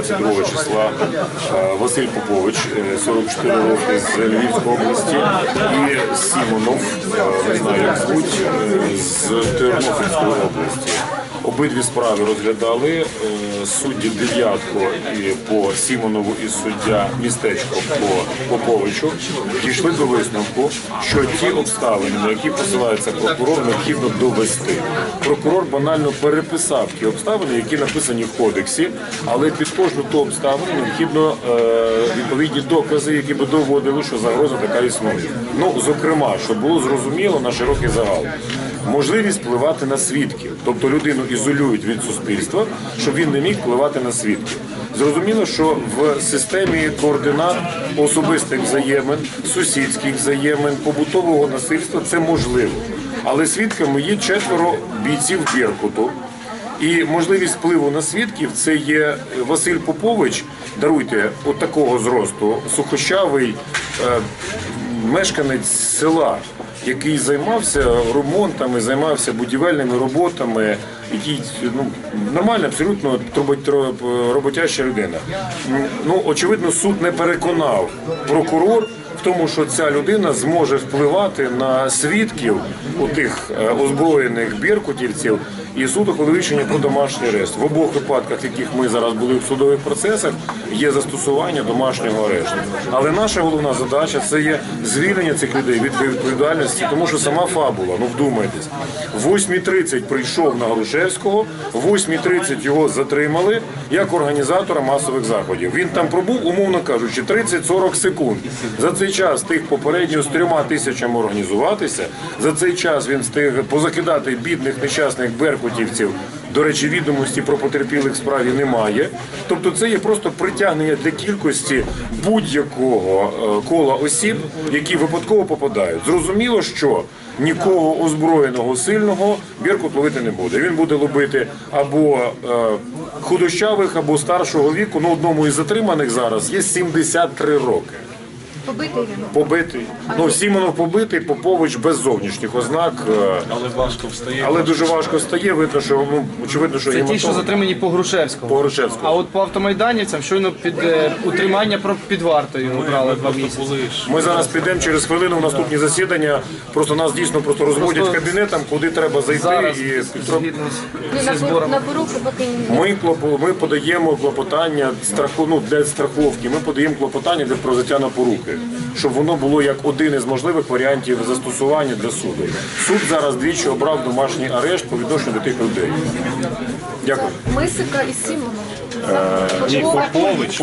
22 числа е, Василь Попович, е, 44 роки з Львівської області, і Сімонов, е, не знаю як звуть, з Тернопільської області. Обидві справи розглядали е, судді Дев'ятко і по Сімонову і суддя містечко по Поповичу дійшли до висновку, що ті обставини, на які посилається прокурор, необхідно довести. Прокурор банально переписав ті обставини, які написані в кодексі, але під кожну ту обставину необхідно е, відповідні докази, які би доводили, що загроза така існує. Ну зокрема, щоб було зрозуміло на широкий загал. Можливість впливати на свідків, тобто людину ізолюють від суспільства, щоб він не міг впливати на свідків. Зрозуміло, що в системі координат особистих взаємин, сусідських взаємин, побутового насильства це можливо. Але свідками є четверо бійців Беркуту. І можливість впливу на свідків це є Василь Попович, даруйте, от такого зросту, сухощавий е, мешканець села, який займався ремонтами, займався будівельними роботами, який ну, нормальна, абсолютно роботяща людина. Ну, очевидно, суд не переконав прокурор в тому, що ця людина зможе впливати на свідків у тих е, озброєних біркутівців, і суд ухвалив про домашній арешт. В обох випадках, в яких ми зараз були в судових процесах, є застосування домашнього арешту. Але наша головна задача це є звільнення цих людей від відповідальності, тому що сама фабула, ну вдумайтесь, в 8.30 прийшов на Грушевського, в 8.30 його затримали як організатора масових заходів. Він там пробув, умовно кажучи, 30-40 секунд. За цей час встиг попередньо з трьома тисячами організуватися. За цей час він встиг позакидати бідних нещасних беркутівців. До речі, відомості про потерпілих справі немає. Тобто, це є просто притягнення для кількості будь-якого е, кола осіб, які випадково попадають. Зрозуміло, що нікого озброєного сильного Беркут ловити не буде. Він буде ловити або е, худощавих, або старшого віку. Ну, одному із затриманих зараз є 73 роки. Побитий він. Побитий. Ну, Сімонов побитий, Попович без зовнішніх ознак. е, Але важко встає. Але дуже важко стає. Видно, що ну очевидно, що Це ті, що гематома. затримані по Грушевському. По Грушевському. А от по автомайданівцям щойно під е, утримання про під вартою обрали два місяці. Були ж. Ми зараз підемо через хвилину в наступні засідання. Просто нас дійсно просто розводять Просто кабінетам, куди треба зайти Зараз і згідно з- зі пору- на поруку поки ні. Ми клопо- ми подаємо клопотання страху ну, для страховки. Ми подаємо клопотання для про взяття на поруки, щоб воно було як один із можливих варіантів застосування для суду. Суд зараз двічі обрав домашній арешт по відношенню до тих людей. Дякую. Мисика і Сімонова. Ні, Попович.